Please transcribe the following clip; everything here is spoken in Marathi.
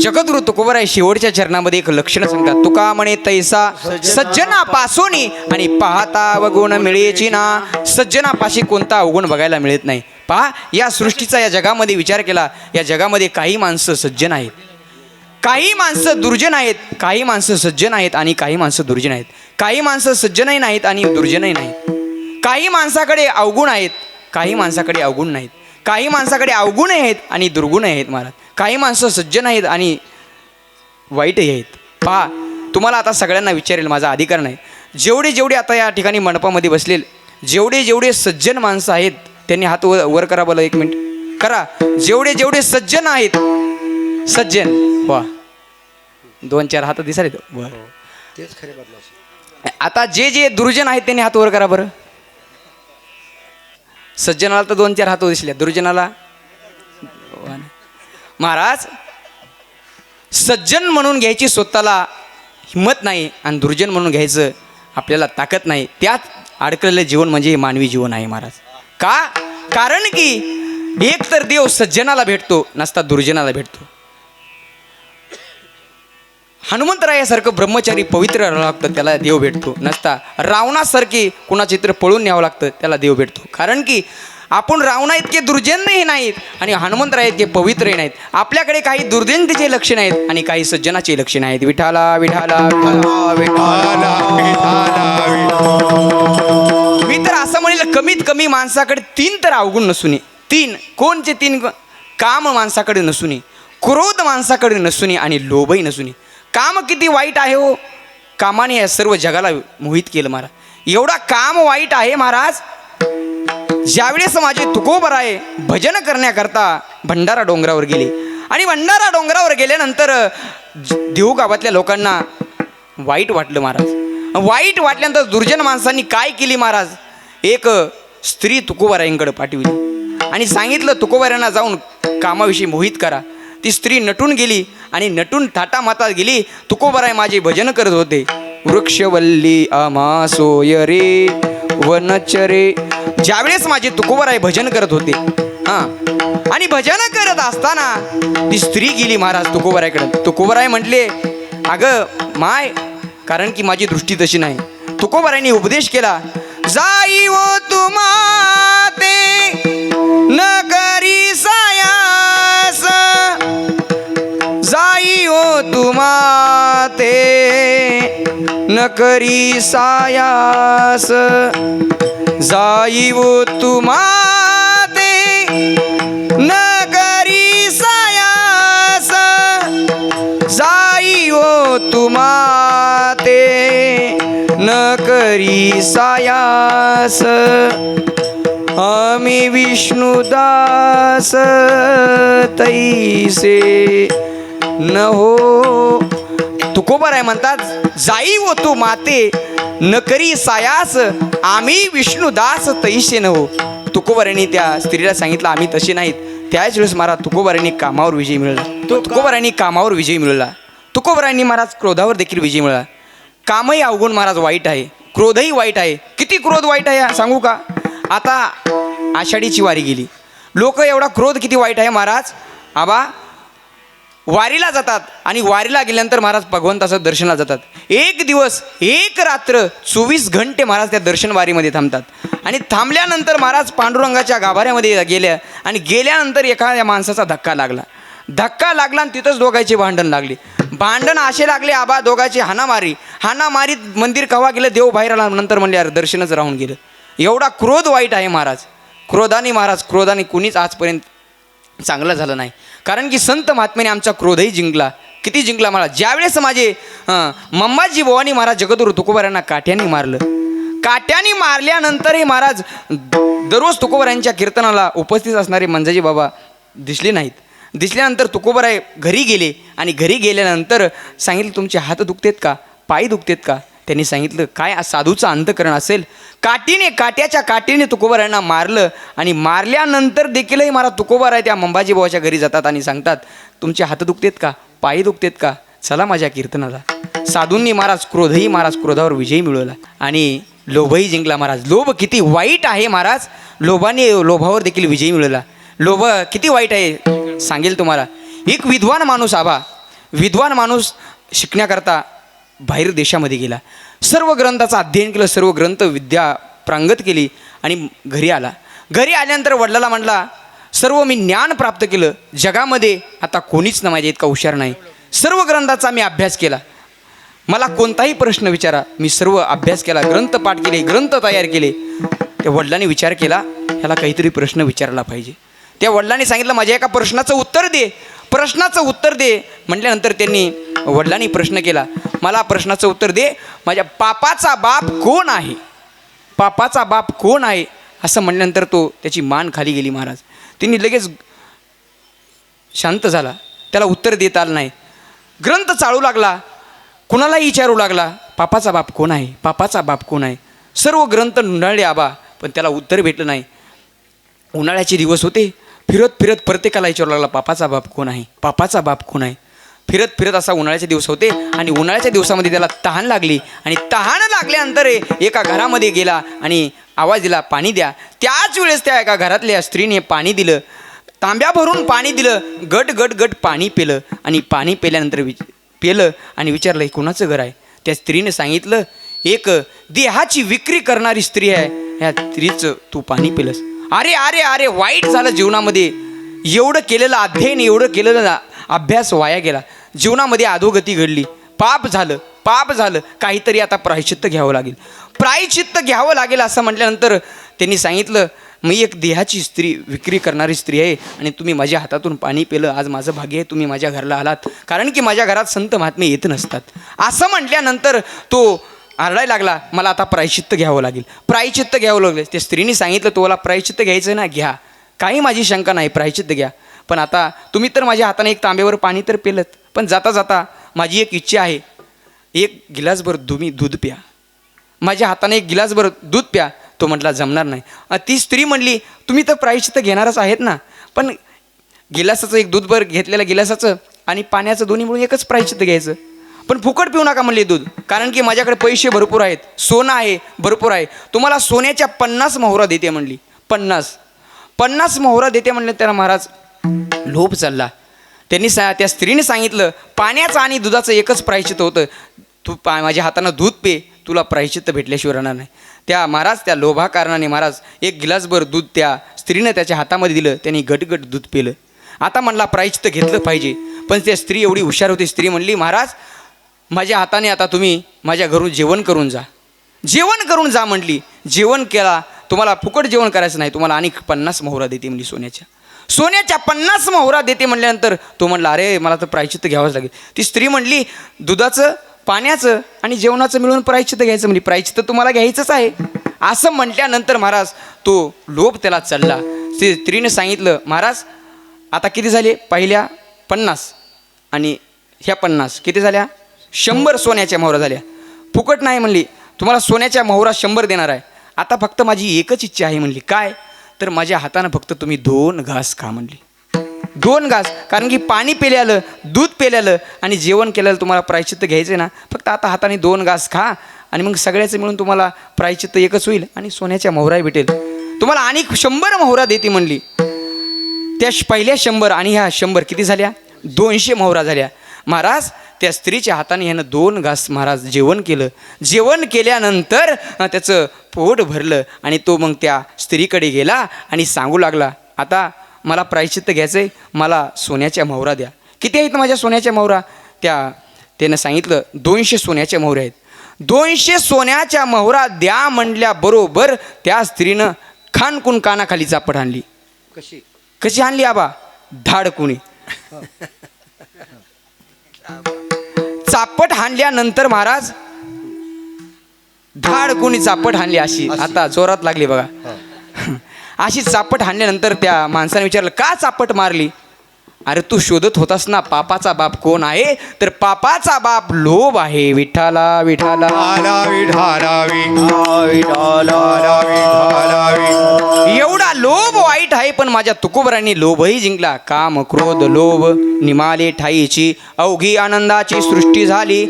जगद्गुरु तुकोबराय शेवटच्या चरणामध्ये एक लक्षण सांगतात. तुका म्हणे तैसा सज्जना पासोनी आणि पाहता अवगुण मिळेची ना. सज्जनापाशी कोणता अवगुण बघायला मिळत नाही. पहा या सृष्टीचा या जगामध्ये विचार केला. या जगामध्ये काही माणसं सज्जन आहेत. काही माणसं दुर्जन आहेत. काही माणसं सज्जन आहेत आणि काही माणसं दुर्जन आहेत. काही माणसं सज्जनही नाहीत आणि दुर्जनही नाहीत. काही माणसाकडे अवगुण आहेत. काही माणसाकडे अवगुण नाहीत. काही माणसाकडे अवगुणही आहेत आणि दुर्गुणही आहेत महाराज. काही माणसं सज्जन आहेत आणि वाईटही आहेत. पहा तुम्हाला आता सगळ्यांना विचारेल माझा अधिकार नाही. जेवढे जेवढे आता या ठिकाणी मंडपामध्ये बसलेले जेवढे जेवढे सज्जन माणसं आहेत त्यांनी हात वर वर करा बोला एक मिनिट. करा. जेवढे जेवढे सज्जन आहेत सज्जन. वा. दोन चार हात दिसाले बर तेच खरे बदलावचे आता जे जे दुर्जन आहेत त्यांनी हात वर करा बरं. सज्जनाला तर दोन चार हात दिसले. दुर्जनाला. महाराज सज्जन म्हणून घ्यायची स्वतःला हिंमत नाही आणि दुर्जन म्हणून घ्यायचं आपल्याला ताकद नाही त्यात अडकलेलं जीवन म्हणजे हे मानवी जीवन आहे महाराज. का? कारण की एक तर देव सज्जनाला भेटतो नसता दुर्जनाला भेटतो. हनुमंतरायासारखं ब्रह्मचारी पवित्र राहावं लागतं त्याला देव भेटतो. नसता रावणासारखी कुणाचे तर पळून न्यावं लागतं त्याला देव भेटतो. कारण की आपण रावणा इतके दुर्जनही नाहीत आणि हनुमंतराय इतके पवित्रही नाहीत. आपल्याकडे काही दुर्जनतेचे लक्षण आहेत आणि काही सज्जनाचे लक्षण आहेत. विठाला विठाला विठाला मी तर असं म्हणेल कमीत कमी माणसाकडे तीन तर अवगुण नसून तीन. कोणचे तीन? काम माणसाकडे नसून क्रोध माणसाकडे नसून आणि लोभही नसून काम किती वाईट आहे हो? कामाने या सर्व जगाला मोहित केलं महाराज. एवढा काम वाईट आहे महाराज ज्यावेळेस माझे तुकोबर आहे भजन करण्याकरता भंडारा डोंगरावर गेले. आणि भंडारा डोंगरावर गेल्यानंतर देऊ गावातल्या लोकांना वाईट वाटलं महाराज. वाईट वाटल्यानंतर दुर्जन माणसांनी काय केली महाराज? एक स्त्री तुकोबारायांकडे पाठविली. आणि सांगितलं तुकोबाऱ्यांना जाऊन कामाविषयी मोहित करा. ती स्त्री नटून गेली आणि नटून थाटामातात गेली. तुकोबाराय माझे भजन करत होते. वृक्षवल्ली आमा सोय रे. वनचरे. ज्यावेळेस माझे तुकोबराय भजन करत होते हां. आणि भजन करत असताना ती स्त्री गेली महाराज तुकोबरायकडे. तुकोबराय म्हटले अगं माय कारण की माझी दृष्टी तशी नाही. तुकोबरायने उपदेश केला जाई वो तुमाते न करी सायास. जाई ओ तुमाते न करी सायास जाई ओ तुमाते न करी सायास जाई ओ तुमाते न करी सायास आम्ही विष्णुदास तैसे न हो तुकोबर आहे म्हणतात जाई व तू माते न करी सायास आम्ही विष्णुदास तैसे न हो तुकोबरांनी त्या स्त्रीला सांगितलं आम्ही तसे नाहीत. त्याच वेळेस महाराज तुकोबरांनी कामावर विजय मिळवला. तुकोबरांनी कामावर विजय मिळवला. तुकोबरांनी महाराज क्रोधावर देखील विजय मिळवला. कामही अवगुण महाराज वाईट आहे. क्रोधही वाईट आहे. किती क्रोध वाईट आहे सांगू का? आता आषाढीची वारी गेली. लोक एवढा क्रोध किती वाईट आहे महाराज? आबा वारीला जातात आणि वारीला गेल्यानंतर महाराज भगवंताचं दर्शनाला जातात. एक दिवस एक रात्र चोवीस घंटे महाराज त्या दर्शन वारीमध्ये थांबतात. आणि थांबल्यानंतर महाराज पांडुरंगाच्या गाभाऱ्यामध्ये गेल्या आणि गेल्यानंतर एखाद्या माणसाचा धक्का लागला. धक्का लागला आणि तिथंच दोघांचे भांडण लागले. भांडण असे लागले आबा दोघांची हाणामारी हाणामारीत मंदिर कवा गेलं? देव बाहेर आला. नंतर म्हणले अरे दर्शनच राहून गेलं. एवढा क्रोध वाईट आहे महाराज. क्रोधाने महाराज क्रोधाने कुणीच आजपर्यंत चांगलं झालं नाही. कारण की संत महात्म्याने आमचा क्रोधही जिंकला. किती जिंकला मला ज्यावेळेस माझे मम्माजी भवानी महाराज जगद्गुरु तुकोबारांना काठ्याने मारलं. काट्याने मारल्यानंतरही महाराज दररोज तुकोबारांच्या कीर्तनाला उपस्थित असणारे मंजाजी बाबा दिसले नाहीत. दिसल्यानंतर तुकोबाराय घरी गेले आणि घरी गेल्यानंतर सांगितलं तुमचे हात दुखतेत का? पाय दुखतेत का? त्यांनी सांगितलं काय साधूचं अंतकरण असेल? काठीने काट्याच्या काठीने तुकोबारायांना मारलं आणि मारल्यानंतर देखीलही महाराज तुकोबाराय त्या मंबाजीबावाच्या घरी जातात आणि सांगतात तुमचे हात दुखतेत का? पायी दुखतेत का? चला माझ्या कीर्तनाला. साधूंनी महाराज क्रोधही महाराज क्रोधावर विजय मिळवला आणि लोभही जिंकला महाराज. लोभ किती वाईट आहे महाराज. लोभाने लोभावर देखील विजय मिळवला. लोभ किती वाईट आहे सांगेल तुम्हाला. एक विद्वान माणूस आबा. विद्वान माणूस शिकण्याकरता बाहेर देशामध्ये गेला. सर्व ग्रंथाचं अध्ययन केलं सर्व ग्रंथ विद्या प्रांगत केली आणि घरी आला. घरी आल्यानंतर वडिलाला म्हटला सर्व मी ज्ञान प्राप्त केलं. जगामध्ये आता कोणीच ना माझ्या इतका हुशार नाही. सर्व ग्रंथाचा मी अभ्यास केला. मला कोणताही प्रश्न विचारा. मी सर्व अभ्यास केला ग्रंथ पाठ केले ग्रंथ तयार केले. त्या वडिलांनी विचार केला ह्याला काहीतरी प्रश्न विचारला पाहिजे. त्या वडिलांनी सांगितलं माझ्या एका प्रश्नाचं उत्तर दे. प्रश्नाचं उत्तर दे म्हटल्यानंतर त्यांनी वडिलांनी प्रश्न केला मला प्रश्नाचं उत्तर दे माझ्या पापाचा बाप कोण आहे? पापाचा बाप कोण आहे? असं म्हणल्यानंतर तो त्याची मान खाली गेली महाराज. त्यांनी लगेच शांत झाला. त्याला उत्तर देता आलं नाही. ग्रंथ चाळू लागला. कुणालाही विचारू लागला पापाचा बाप कोण आहे? पापाचा बाप कोण आहे? सर्व ग्रंथ नुंडाळले आबा पण त्याला उत्तर भेटलं नाही. उन्हाळ्याचे दिवस होते. फिरत फिरत प्रत्येकाला विचारू लागला पापाचा बाप कोण आहे? पापाचा बाप कोण आहे? फिरत फिरत असा उन्हाळ्याचे दिवस होते आणि उन्हाळ्याच्या दिवसामध्ये त्याला तहान लागली आणि तहान लागल्यानंतर एका घरामध्ये गेला आणि आवाज दिला पाणी द्या. त्याच वेळेस त्या एका घरातल्या स्त्रीने पाणी दिलं तांब्या भरून पाणी दिलं गट गट गट पाणी पेलं आणि पाणी पेल्यानंतर विच पेलं आणि विचारलं हे कोणाचं घर आहे? त्या स्त्रीने सांगितलं एक देहाची विक्री करणारी स्त्री आहे. ह्या स्त्रीचं तू पाणी पिलंस. अरे अरे अरे वाईट झालं जीवनामध्ये. एवढं केलेलं अध्ययन एवढं केलेलं अभ्यास वाया गेला. जीवनामध्ये अधोगती घडली. पाप झालं पाप झालं. काहीतरी आता प्रायचित्त घ्यावं लागेल. प्रायचित्त घ्यावं लागेल असं म्हटल्यानंतर त्यांनी सांगितलं मी एक देहाची स्त्री विक्री करणारी स्त्री आहे आणि तुम्ही माझ्या हातातून पाणी पिलं. आज माझं भाग्य आहे तुम्ही माझ्या घराला आलात. कारण की माझ्या घरात संत महात्मे येत नसतात. असं म्हटल्यानंतर तो आरडाय लागला मला आता प्रायचित्त घ्यावं लागेल. प्रायचित्त घ्यावं लागेल. त्या स्त्रीने सांगितलं तुम्हाला प्रायचित्त घ्यायचं ना घ्या. काही माझी शंका नाही प्रायचित्त घ्या. पण आता तुम्ही तर माझ्या हाताने एक तांब्यावर पाणी तर पेलत पण जाता जाता माझी एक इच्छा आहे. एक गिलासभर तुम्ही दूध प्या. माझ्या हाताने एक गिलासभर दूध प्या. तो म्हटला जमणार नाही. ती स्त्री म्हणली तुम्ही तर प्रायश्चित्त घेणारच आहेत ना पण गिलासाचं एक दूधभर घेतलेलं गिलासाचं आणि पाण्याचं दोन्ही मिळून एकच प्रायश्चित्त घ्यायचं. पण फुकट पिऊ नका म्हणले दूध. कारण की माझ्याकडे पैसे भरपूर आहेत. सोनं आहे भरपूर आहे. तुम्हाला सोन्याच्या पन्नास मोहरा देते म्हणली. पन्नास. पन्नास मोहरा देते म्हणले त्याला महाराज लोभ चालला. त्यांनी सा त्या स्त्रीने सांगितलं पाण्याचं आणि दुधाचं एकच प्रायश्चित होतं. तू पा माझ्या हातानं दूध पे तुला प्रायश्चित्त भेटल्याशिवाय राहणार नाही. त्या महाराज त्या लोभा कारणाने महाराज एक गिलासभर दूध त्या स्त्रीनं त्याच्या हातामध्ये दिलं. त्यांनी गटगट दूध पिलं. आता म्हणला प्रायश्चित्त घेतलं पाहिजे. पण त्या स्त्री एवढी हुशार होती. स्त्री म्हणली महाराज माझ्या हाताने आता तुम्ही माझ्या घरून जेवण करून जा. जेवण करून जा म्हटली. जेवण केला तुम्हाला फुकट जेवण करायचं नाही. तुम्हाला आणि पन्नास मोहरा देते म्हणली सोन्याच्या. सोन्याच्या पन्नास मोहरा देते म्हटल्यानंतर तो म्हणला अरे मला तर प्रायचित्त घ्यावंच लागेल. ती स्त्री म्हणली दुधाचं पाण्याचं आणि जेवणाचं मिळून प्रायचित्त घ्यायचं. म्हणजे प्रायचित्त तुम्हाला घ्यायचंच आहे. असं म्हटल्यानंतर महाराज तो लोभ त्याला चढला. ते स्त्रीने सांगितलं महाराज आता किती झाले? पहिल्या पन्नास आणि ह्या पन्नास. किती झाल्या? शंभर सोन्याच्या मोहरा झाल्या. फुकट नाही म्हणली तुम्हाला सोन्याच्या मोहरा शंभर देणार आहे. आता फक्त माझी एकच इच्छा आहे म्हणली. काय? तर माझ्या हातानं फक्त तुम्ही दोन घास खा म्हणली. दोन घास कारण की पाणी पेल्यालं दूध पेल्यालं आणि जेवण केल्यालं तुम्हाला प्रायचित्त घ्यायचं ना. फक्त आता हाताने दोन घास खा आणि मग सगळ्याचं मिळून तुम्हाला प्रायचित्त एकच होईल आणि सोन्याच्या मोहराही भेटेल. तुम्हाला आणि शंभर मोहरा देते म्हणली. त्या पहिल्या शंभर आणि ह्या शंभर किती झाल्या? दोनशे मोहरा झाल्या. महाराज त्या स्त्रीच्या हाताने ह्यानं दोन घास महाराज जेवण केलं. जेवण केल्यानंतर त्याचं पोट भरलं आणि तो मग त्या स्त्रीकडे गेला आणि सांगू लागला आता मला प्रायश्चित्त घ्यायचं आहे मला सोन्याच्या मोहरा द्या. किती आहेत माझ्या सोन्याच्या मोहरा त्या त्यानं सांगितलं दोनशे सोन्याच्या मोहऱ्या आहेत. दोनशे सोन्याच्या मोहरा द्या म्हणल्याबरोबर त्या स्त्रीनं खानकून कानाखाली चापट आणली. कशी? कशी आणली आबा? धाडकुणी चापट हाणल्यानंतर महाराज धाडकुणी चापट हाणली अशी. आता जोरात लागली बघा. अशी चापट हाणल्यानंतर त्या माणसाने विचारलं का चापट मारली? अरे तू शोधत होतास ना पापाचा बाप कोण आहे? तर पापाचा बाप लोभ आहे. विठाला विठाला विठाला विठाला आहे पण माझ्या तुकोबरांनी लोभही जिंकला. काम क्रोध लोभ निमाले ठाईची अवघी आनंदाची सृष्टी झाली.